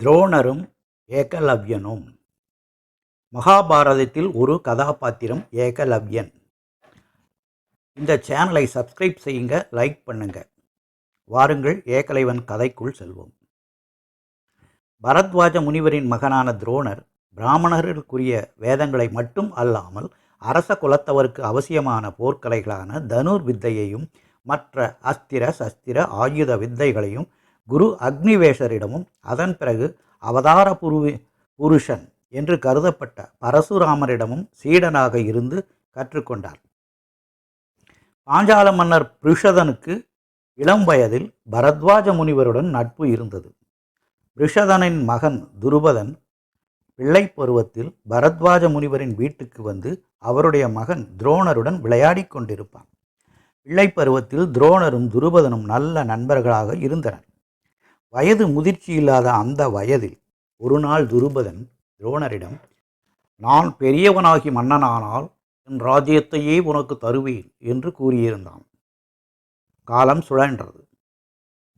துரோணரும் ஏகலவ்யனும். மகாபாரதத்தில் ஒரு கதாபாத்திரம் ஏகலவ்யன். இந்த சேனலை சப்ஸ்கிரைப் செய்யுங்க லைக் பண்ணுங்க. வாருங்கள் ஏகலைவன் கதைக்குள் செல்வோம். பரத்வாஜ முனிவரின் மகனான துரோணர் பிராமணர்களுக்குரிய வேதங்களை மட்டும் அல்லாமல் அரச குலத்தவருக்கு அவசியமான போர்க்கலைகளான தனுர் வித்தையையும் மற்ற அஸ்திர சஸ்திர ஆயுத வித்தைகளையும் குரு அக்னிவேஷரிடமும் அதன் பிறகு அவதார புருவி புருஷன் என்று கருதப்பட்ட பரசுராமரிடமும் சீடனாக இருந்து கற்றுக்கொண்டார். பாஞ்சால மன்னர் பிருஷதனுக்கு இளம் வயதில் பரத்வாஜ முனிவருடன் நட்பு இருந்தது. பிருஷதனின் மகன் துருபதன் பிள்ளை பருவத்தில் பரத்வாஜ முனிவரின் வீட்டுக்கு வந்து அவருடைய மகன் துரோணருடன் விளையாடிக் கொண்டிருப்பான். பிள்ளை பருவத்தில் துரோணரும் துருபதனும் நல்ல நண்பர்களாக இருந்தனர். வயது முதிர்ச்சி இல்லாத அந்த வயதில் ஒரு நாள் துருபதன் துரோணரிடம் நான் பெரியவனாகி மன்னனானால் என் ராஜ்யத்தையே உனக்கு தருவேன் என்று கூறியிருந்தான். காலம் சுழன்றது.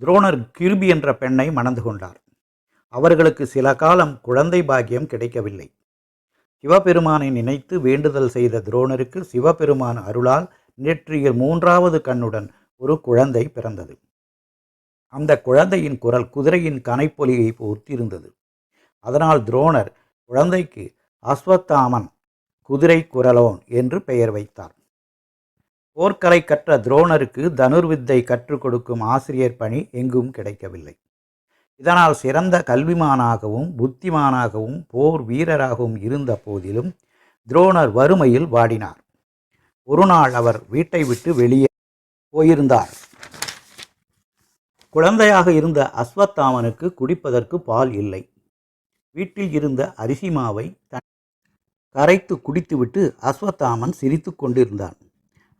துரோணர் கிருபி என்ற பெண்ணை மணந்து கொண்டார். அவர்களுக்கு சில காலம் குழந்தை பாக்கியம் கிடைக்கவில்லை. சிவபெருமானை நினைத்து வேண்டுதல் செய்த துரோணருக்கு சிவபெருமான் அருளால் நெற்றியில் மூன்றாவது கண்ணுடன் ஒரு குழந்தை பிறந்தது. அந்த குழந்தையின் குரல் குதிரையின் கனைப்பொலியை ஒத்திருந்தது அதனால் துரோணர் குழந்தைக்கு அஸ்வத்தாமன் குதிரை குரலோன் என்று பெயர் வைத்தார். போர்க்கலை கற்ற துரோணருக்கு தனுர்வித்தை கற்றுக் கொடுக்கும் ஆசிரியர் பணி எங்கும் கிடைக்கவில்லை. இதனால் சிறந்த கல்விமானாகவும் புத்திமானாகவும் போர் வீரராகவும் இருந்த போதிலும் துரோணர் வறுமையில் வாடினார். ஒரு நாள் அவர் வீட்டை விட்டு வெளியே போயிருந்தார். குழந்தையாக இருந்த அஸ்வத்தாமனுக்கு குடிப்பதற்கு பால் இல்லை. வீட்டில் இருந்த அரிசி மாவை தன் கரைத்து குடித்துவிட்டு அஸ்வத்தாமன் சிரித்து கொண்டிருந்தான்.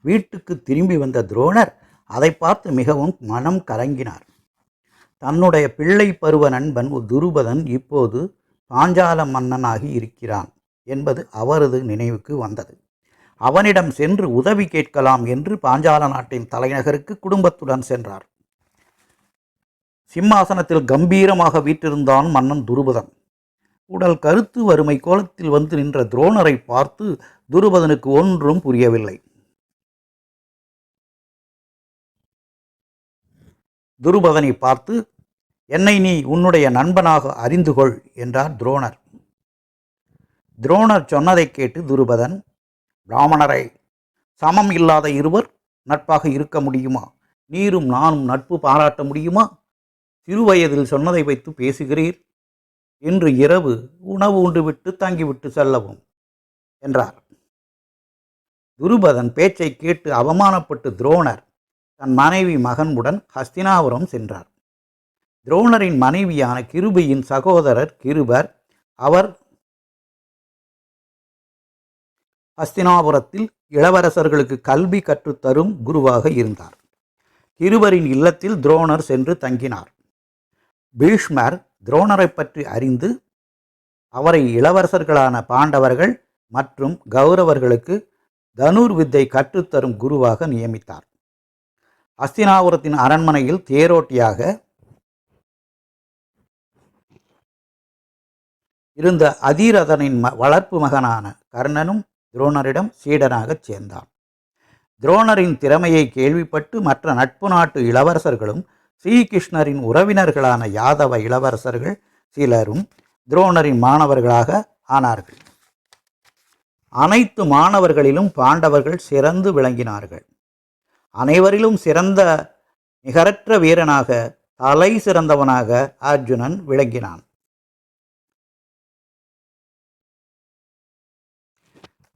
வீட்டுக்கு திரும்பி வந்த துரோணர் அதை பார்த்து மிகவும் மனம் கலங்கினார். தன்னுடைய பிள்ளை பருவ நண்பன் துருபதன் இப்போது பாஞ்சால மன்னனாகி இருக்கிறான் என்பது அவரது நினைவுக்கு வந்தது. அவனிடம் சென்று உதவி கேட்கலாம் என்று பாஞ்சால நாட்டின் தலைநகருக்கு குடும்பத்துடன் சென்றார். சிம்மாசனத்தில் கம்பீரமாக வீற்றிருந்தான் மன்னன் துருபதன். உடல் கருத்து வறுமை கோலத்தில் வந்து நின்ற துரோணரை பார்த்து துருபதனுக்கு ஒன்றும் புரியவில்லை. துருபதனை பார்த்து என்னை நீ உன்னுடைய நண்பனாக அறிந்து கொள் என்றார் துரோணர். துரோணர் சொன்னதை கேட்டு துருபதன் பிராமணரை சமம் இல்லாத இருவர் நட்பாக இருக்க முடியுமா? நீரும் நானும் நட்பு பாராட்ட முடியுமா? சிறுவயதில் சொன்னதை வைத்து பேசுகிறீர். இன்று இரவு உணவு உண்டுவிட்டு தங்கிவிட்டு செல்லவும் என்றார். துருபதன் பேச்சை கேட்டு அவமானப்பட்டு துரோணர் தன் மனைவி மகனுடன் ஹஸ்தினாபுரம் சென்றார். துரோணரின் மனைவியான கிருபியின் சகோதரர் கிருபர் அவர் ஹஸ்தினாபுரத்தில் இளவரசர்களுக்கு கல்வி கற்றுத்தரும் குருவாக இருந்தார். கிருபரின் இல்லத்தில் துரோணர் சென்று தங்கினார். பீஷ்மர் துரோணரை பற்றி அறிந்து அவரை இளவரசர்களான பாண்டவர்கள் மற்றும் கௌரவர்களுக்கு தனுர் வித்தை கற்றுத்தரும் குருவாக நியமித்தார். அஸ்தினாபுரத்தின் அரண்மனையில் தேரோட்டியாக இருந்த அதிரதனின் வளர்ப்பு மகனான கர்ணனும் துரோணரிடம் சீடனாகச் சேர்ந்தான். துரோணரின் திறமையை கேள்விப்பட்டு மற்ற நட்பு நாட்டு இளவரசர்களும் ஸ்ரீகிருஷ்ணரின் உறவினர்களான யாதவ இளவரசர்கள் சிலரும் துரோணரின் மாணவர்களாக ஆனார்கள். அனைத்து மாணவர்களிலும் பாண்டவர்கள் சிறந்து விளங்கினார்கள். அனைவரிலும் சிறந்த நிகரற்ற வீரனாக தலை சிறந்தவனாக அர்ஜுனன் விளங்கினான்.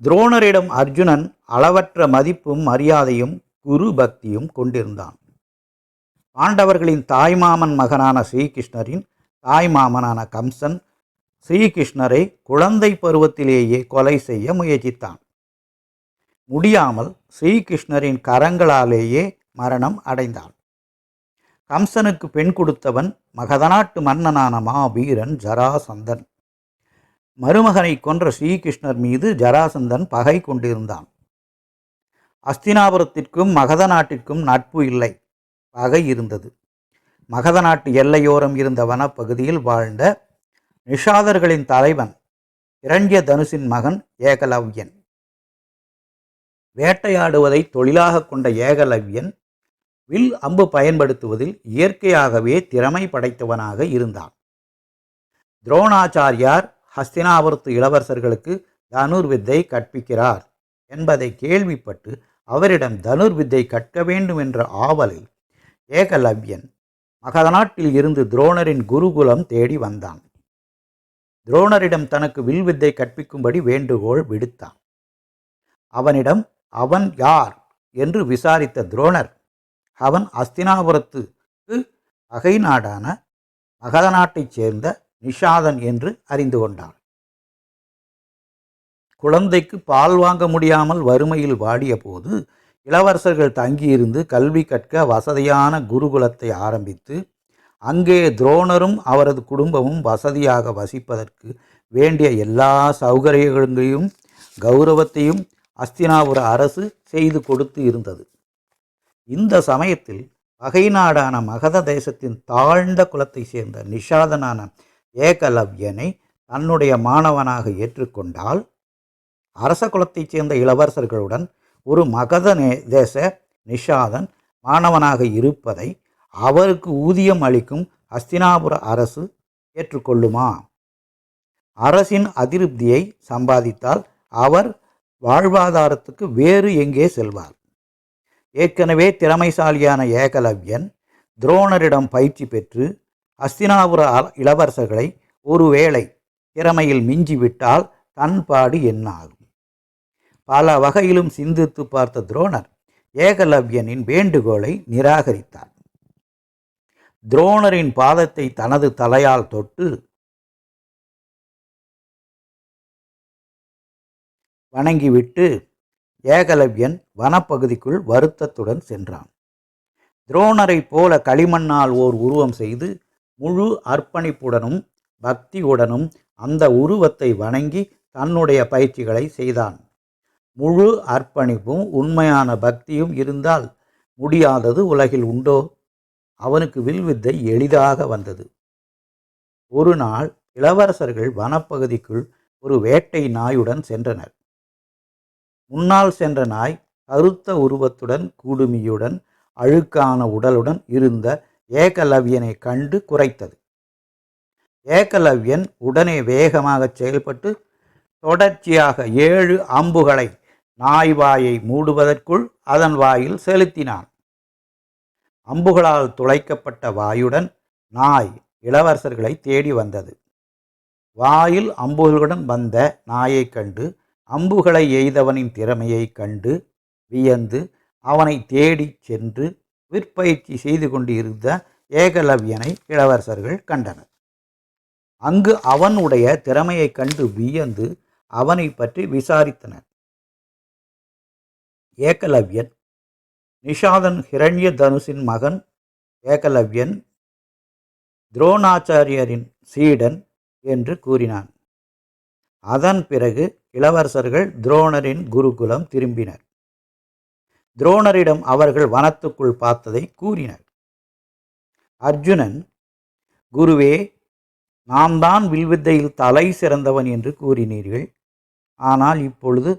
துரோணரிடம் அர்ஜுனன் அளவற்ற மதிப்பும் மரியாதையும் குரு பக்தியும் கொண்டிருந்தான். பாண்டவர்களின் தாய்மாமன் மகனான ஸ்ரீகிருஷ்ணரின் தாய்மாமனான கம்சன் ஸ்ரீகிருஷ்ணரை குழந்தை பருவத்திலேயே கொலை செய்ய முயற்சித்தான். முடியாமல் ஸ்ரீகிருஷ்ணரின் கரங்களாலேயே மரணம் அடைந்தான். கம்சனுக்கு பெண் கொடுத்தவன் மகதநாட்டு மன்னனான மாவீரன் ஜராசந்தன். மருமகனை கொன்ற ஸ்ரீகிருஷ்ணர் மீது ஜராசந்தன் பகை கொண்டிருந்தான். அஸ்தினாபுரத்திற்கும் மகத நாட்டிற்கும் நட்பு இல்லை. ஆக இருந்தது. மகத நாட்டு எல்லையோரம் இருந்த வனப்பகுதியில் வாழ்ந்த நிஷாதர்களின் தலைவன் இரண்ய தனுசின் மகன் ஏகலவ்யன். வேட்டையாடுவதை தொழிலாக கொண்ட ஏகலவ்யன் வில் அம்பு பயன்படுத்துவதில் இயற்கையாகவே திறமை படைத்தவனாக இருந்தான். துரோணாச்சாரியார் ஹஸ்தினாபுரத்து இளவரசர்களுக்கு தனுர்வித்தை கற்பிக்கிறார் என்பதை கேள்விப்பட்டு அவரிடம் தனுர்வித்தை கற்க வேண்டும் என்ற ஆவலில் ஏகலவ்யன். மகத நாட்டில் இருந்து துரோணரின் குருகுலம் தேடி வந்தான். துரோணரிடம் தனக்கு வில்வித்தை கற்பிக்கும்படி வேண்டுகோள் விடுத்தான். அவனிடம் அவன் யார்? என்று விசாரித்த துரோணர் அவன் அஸ்தினாபுரத்துக்கு பகை நாடான மகத நாட்டைச் சேர்ந்த நிஷாதன் என்று அறிந்து கொண்டான். குழந்தைக்கு பால் வாங்க முடியாமல் வறுமையில் வாடிய போது இளவரசர்கள் தங்கியிருந்து கல்வி கற்க வசதியான குருகுலத்தை ஆரம்பித்து அங்கே துரோணரும் அவரது குடும்பமும் வசதியாக வசிப்பதற்கு வேண்டிய எல்லா சௌகரியங்களையும் கௌரவத்தையும் அஸ்தினாபுர அரசு செய்து கொடுத்து இருந்தது. இந்த சமயத்தில் பகை நாடான மகத தேசத்தின் தாழ்ந்த குலத்தை சேர்ந்த நிஷாதனான ஏகலவ்யனை தன்னுடைய மாணவனாக ஏற்றுக்கொண்டால் அரச குலத்தைச் சேர்ந்த இளவரசர்களுடன் ஒரு மகத நே- தேச நிஷாதன் மாணவனாக இருப்பதை அவருக்கு ஊதியம் அளிக்கும் அஸ்தினாபுர அரசு ஏற்றுக்கொள்ளுமா? அரசின் அதிருப்தியை சம்பாதித்தால் அவர் வாழ்வாதாரத்துக்கு வேறு எங்கே செல்வார்? ஏற்கனவே திறமைசாலியான ஏகலவ்யன் துரோணரிடம் பயிற்சி பெற்று அஸ்தினாபுர இளவரசர்களை ஒருவேளை திறமையில் மிஞ்சிவிட்டால் தன்பாடு என்னாகும்? பல வகையிலும் சிந்தித்து பார்த்த துரோணர் ஏகலவ்யனின் வேண்டுகோளை நிராகரித்தார். துரோணரின் பாதத்தை தனது தலையால் தொட்டு வணங்கிவிட்டு ஏகலவ்யன் வனப்பகுதிக்குள் வருத்தத்துடன் சென்றான். துரோணரைப் போல களிமண்ணால் ஓர் உருவம் செய்து முழு அர்ப்பணிப்புடனும் பக்தியுடனும் அந்த உருவத்தை வணங்கி தன்னுடைய பயிற்சிகளை செய்தான். முழு அர்ப்பணிப்பும் உண்மையான பக்தியும் இருந்தால் முடியாதது உலகில் உண்டோ? அவனுக்கு வில்வித்தை எளிதாக வந்தது. ஒரு நாள் இளவரசர்கள் வனப்பகுதிக்குள் ஒரு வேட்டை நாயுடன் சென்றனர். முன்னால் சென்ற நாய் கருத்த உருவத்துடன் கூடுமியுடன் அழுக்கான உடலுடன் இருந்த ஏகலவ்யனை கண்டு குறைத்தது. ஏகலவ்யன் உடனே வேகமாக செயல்பட்டு தொடர்ச்சியாக ஏழு அம்புகளை நாய் வாயை மூடுவதற்குள் அதன் வாயில் செலுத்தினான். அம்புகளால் துளைக்கப்பட்ட வாயுடன் நாய் இளவரசர்களை தேடி வந்தது. வாயில் அம்புகளுடன் வந்த நாயைக் கண்டு அம்புகளை எய்தவனின் திறமையைக் கண்டு வியந்து அவனை தேடிச் சென்று விற்பயிற்சி செய்து கொண்டிருந்த ஏகலவ்யனை இளவரசர்கள் கண்டனர். அங்கு அவனுடைய திறமையைக் கண்டு வியந்து அவனை பற்றி விசாரித்தனர். ஏகலவ்யன் நிஷாதன் ஹிரண்ய தனுசின் மகன் ஏகலவ்யன் துரோணாச்சாரியரின் சீடன் என்று கூறினான். அதன் பிறகு இளவரசர்கள் துரோணரின் குருகுலம் திரும்பினர். துரோணரிடம் அவர்கள் வனத்துக்குள் பார்த்ததை கூறினர். அர்ஜுனன் குருவே நாம் தான் வில்வித்தையில் தலை சிறந்தவன் என்று கூறினீர்கள். ஆனால் இப்பொழுது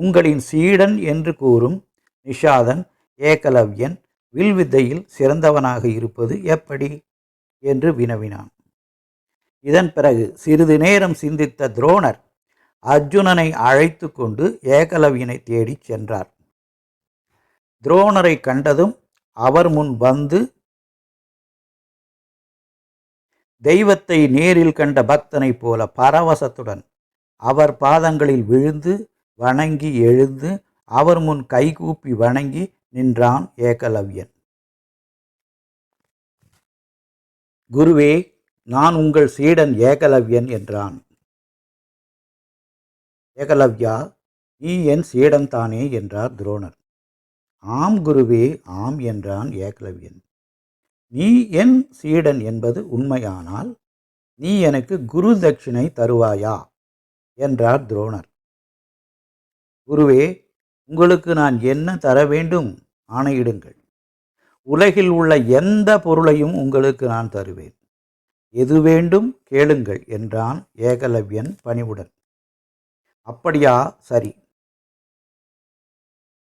உங்களின் சீடன் என்று கூறும் நிஷாதன் ஏகலவ்யன் வில்வித்தையில் சிறந்தவனாக இருப்பது எப்படி? என்று வினவினான். இதன் பிறகு சிறிது நேரம் சிந்தித்த துரோணர் அர்ஜுனனை அழைத்து கொண்டு ஏகலவியனை தேடிச் சென்றார். துரோணரை கண்டதும் அவர் முன் வந்து தெய்வத்தை நேரில் கண்ட பக்தனைப் போல பரவசத்துடன் அவர் பாதங்களில் விழுந்து வணங்கி எழுந்து அவர் முன் கைகூப்பி வணங்கி நின்றான் ஏகலவ்யன். குருவே நான் உங்கள் சீடன் ஏகலவ்யன் என்றான். ஏகலவ்யா நீ என் சீடன் தானே என்றார் துரோணர். ஆம் குருவே ஆம் என்றான் ஏகலவ்யன். நீ என் சீடன் என்பது உண்மையானால் நீ எனக்கு குரு தட்சிணை தருவாயா என்றார் துரோணர். குருவே உங்களுக்கு நான் என்ன தர வேண்டும்? ஆணையிடுங்கள். உலகில் உள்ள எந்த பொருளையும் உங்களுக்கு நான் தருவேன். எது வேண்டும்? கேளுங்கள் என்றான் ஏகலவ்யன் பணிவுடன். அப்படியா? சரி.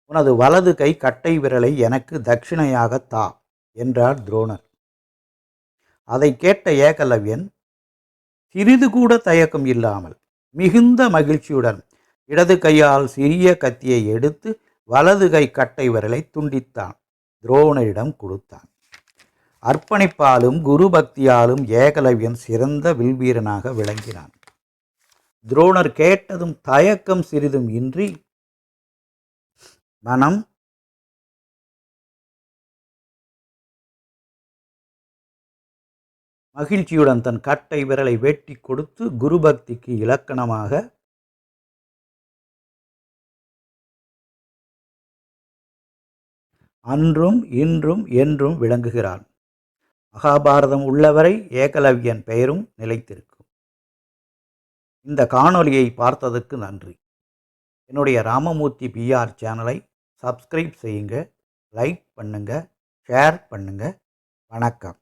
உனது வலது கை கட்டை விரலை எனக்கு தட்சிணையாக தா என்றார் துரோணர். அதை கேட்ட ஏகலவ்யன் சிறிது கூட தயக்கம் இல்லாமல் மிகுந்த மகிழ்ச்சியுடன் இடது கையால் சிறிய கத்தியை எடுத்து வலது கை கட்டை விரலை துண்டித்தான். துரோணரிடம் கொடுத்தான். அர்ப்பணிப்பாலும் குரு பக்தியாலும் ஏகலவ்யன் சிறந்த வில்வீரனாக விளங்கினான். துரோணர் கேட்டதும் தயக்கம் சிறிதும் இன்றி மனம் மகிழ்ச்சியுடன் தன் கட்டை விரலை வெட்டி கொடுத்து குருபக்திக்கு இலக்கணமாக அன்றும் இன்றும் என்றும் விளங்குகிறான் மகாபாரதம் உள்ளவரை ஏகலவ்யன் பெயரும் நிலைத்திருக்கும். இந்த காணொளியை பார்த்ததற்கு நன்றி. என்னுடைய ராமமூர்த்தி பிஆர் சேனலை சப்ஸ்கிரைப் செய்யுங்க லைக் பண்ணுங்க ஷேர் பண்ணுங்க. வணக்கம்.